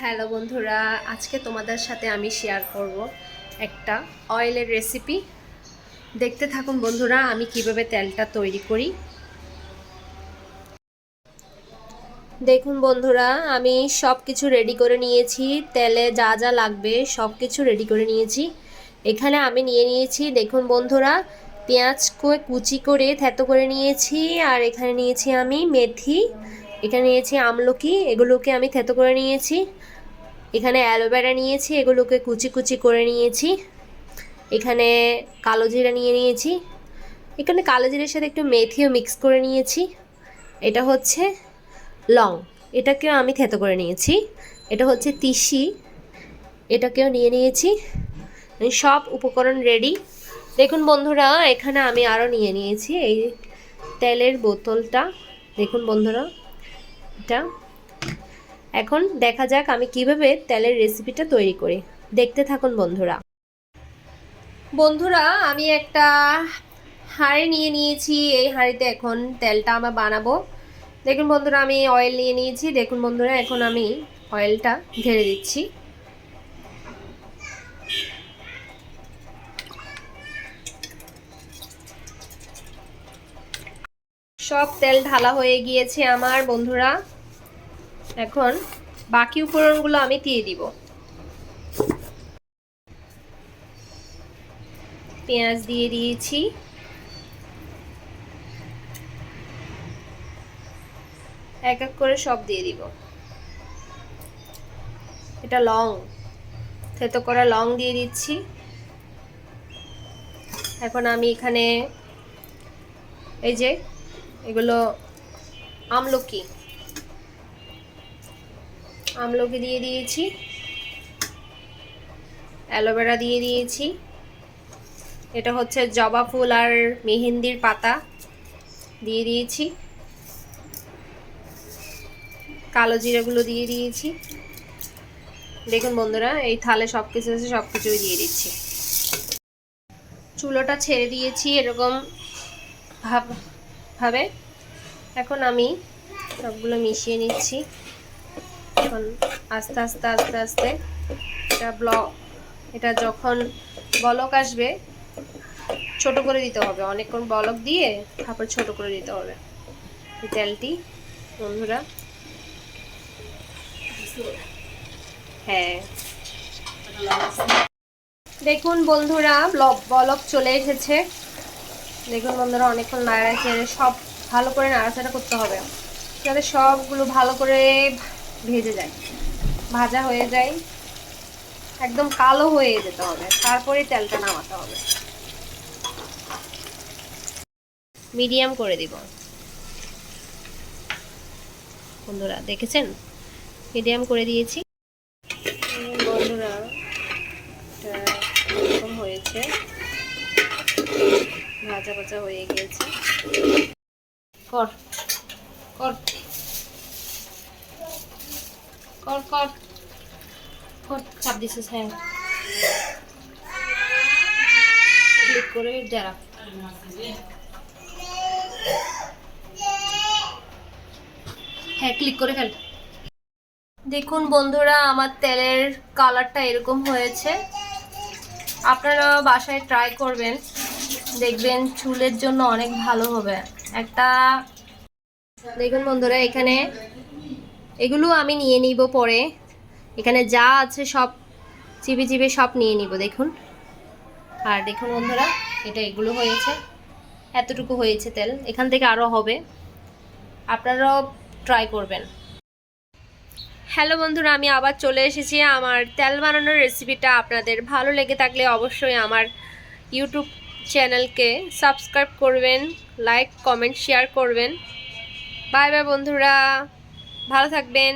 Hello বন্ধুরা, আজকে তোমাদের সাথে আমি শেয়ার করব একটা অয়েলের রেসিপি দেখতে থাকুন বন্ধুরা, আমি কীভাবে তেলটা তৈরি করি। দেখুন বন্ধুরা, আমি সব কিছু রেডি করে নিয়েছি, তেলে যা যা লাগবে সব কিছু রেডি করে নিয়েছি। এখানে আমি নিয়ে নিয়েছি, দেখুন বন্ধুরা, পেঁয়াজ কুচি করে থেতো করে নিয়েছি, আর এখানে নিয়েছি আমি মেথি এখানে নিয়েছি আমলকি, এগুলোকে আমি থেতো করে নিয়েছি। এখানে অ্যালোভেরা নিয়েছি, এগুলোকে কুচি কুচি করে নিয়েছি। এখানে কালো জিরা নিয়ে নিয়েছি। এখানে কালো জিরের সাথে একটু মেথিও মিক্স করে নিয়েছি। এটা হচ্ছে লং, এটাকেও আমি থেতো করে নিয়েছি। এটা হচ্ছে তিসি, এটাকেও নিয়ে নিয়েছি। সব উপকরণ রেডি দেখুন বন্ধুরা, এখানে আমি আরও নিয়ে নিয়েছি। এই তেলের বোতলটা, দেখুন বন্ধুরা। এটা এখন দেখা যাক আমি কীভাবে তেলের রেসিপিটা তৈরি করি। দেখতে থাকুন বন্ধুরা। বন্ধুরা, আমি একটা হাঁড়ি নিয়ে নিয়েছি। এই হাঁড়িতে এখন তেলটা আমার বানাবো। দেখুন বন্ধুরা, আমি অয়েল নিয়ে নিয়েছি। দেখুন বন্ধুরা, এখন আমি অয়েলটা ঢেলে দিচ্ছি। সব তেল ঢালা হয়ে গিয়েছে আমার বন্ধুরা। এখন বাকি উপকরণগুলো আমি দিয়ে দিব। পেঁয়াজ দিয়ে দিয়েছি। এক এক করে সব দিয়ে দিব। এটা লং, থেতো করা লং দিয়ে দিচ্ছি। এখন আমি এখানে এই যে এগুলো আমলকি আমলকি দিয়ে দিয়েছি, অ্যালোভেরা দিয়ে দিয়েছি। এটা হচ্ছে জবা ফুল আর মেহেন্দির পাতা দিয়ে দিয়েছি। কালো জিরাগুলো দিয়ে দিয়েছি। দেখুন বন্ধুরা, এই থালে সব কিছু আছে, সব কিছুই দিয়ে দিচ্ছি। চুলোটা ছেড়ে দিয়েছি এরকম ভাব ভাবে। এখন আমি সবগুলো মিশিয়ে নিচ্ছি। এখন আস্তে আস্তে আস্তে আস্তে এটা ব্লক এটা যখন বলক আসবে, ছোট করে দিতে হবে। অনেকক্ষণ বলক দিয়ে তারপর ছোট করে দিতে হবে। এই তেলটি, বন্ধুরা। হ্যাঁ। দেখুন বন্ধুরা বলক চলে এসেছে। দেখুন বন্ধুরা, অনেকক্ষণ নাড়াচাড়া সব ভালো করে নাড়াচাড়া করতে হবে। যাতে সবগুলো ভালো করে ভেজে যায়। ভাজা হয়ে যায়। একদম কালো হয়ে যেতে হবে। তারপরে তেলটা নামাতে হবে। মিডিয়াম করে দিব। বন্ধুরা, দেখেছেন? মিডিয়াম করে দিয়েছি। বন্ধুরা হয়েছে। ভাজা ভাজা হয়ে গিয়েছে কর কর। কর কর। কর, চাপ দিছিস হ্যাঁ। ক্লিক করে যারা হ্যাঁ ক্লিক করে ফেল। দেখুন বন্ধুরা, আমার তেলের কালারটা এরকম হয়েছে। আপনারা বাসায় ট্রাই করবেন। দেখবেন চুলের জন্য অনেক ভালো হবে। একটা দেখুন বন্ধুরা, এখানে এগুলো আমি নিয়ে নিব পরে। এখানে যা আছে সব চিবি চিবি সব নিয়ে নিব, দেখুন। আর দেখুন বন্ধুরা, এটা এগুলো হয়েছে। এতটুকু হয়েছে তেল। এখান থেকে আরও হবে। আপনারাও ট্রাই করবেন। হ্যালো বন্ধুরা, আমি আবার চলে এসেছি। আমার তেল বানানোর রেসিপিটা আপনাদের ভালো লেগে থাকলে অবশ্যই আমার ইউটিউব চ্যানেলকে সাবস্ক্রাইব করবেন লাইক কমেন্ট শেয়ার করবেন। বাই বাই বন্ধুরা। ভালো থাকবেন।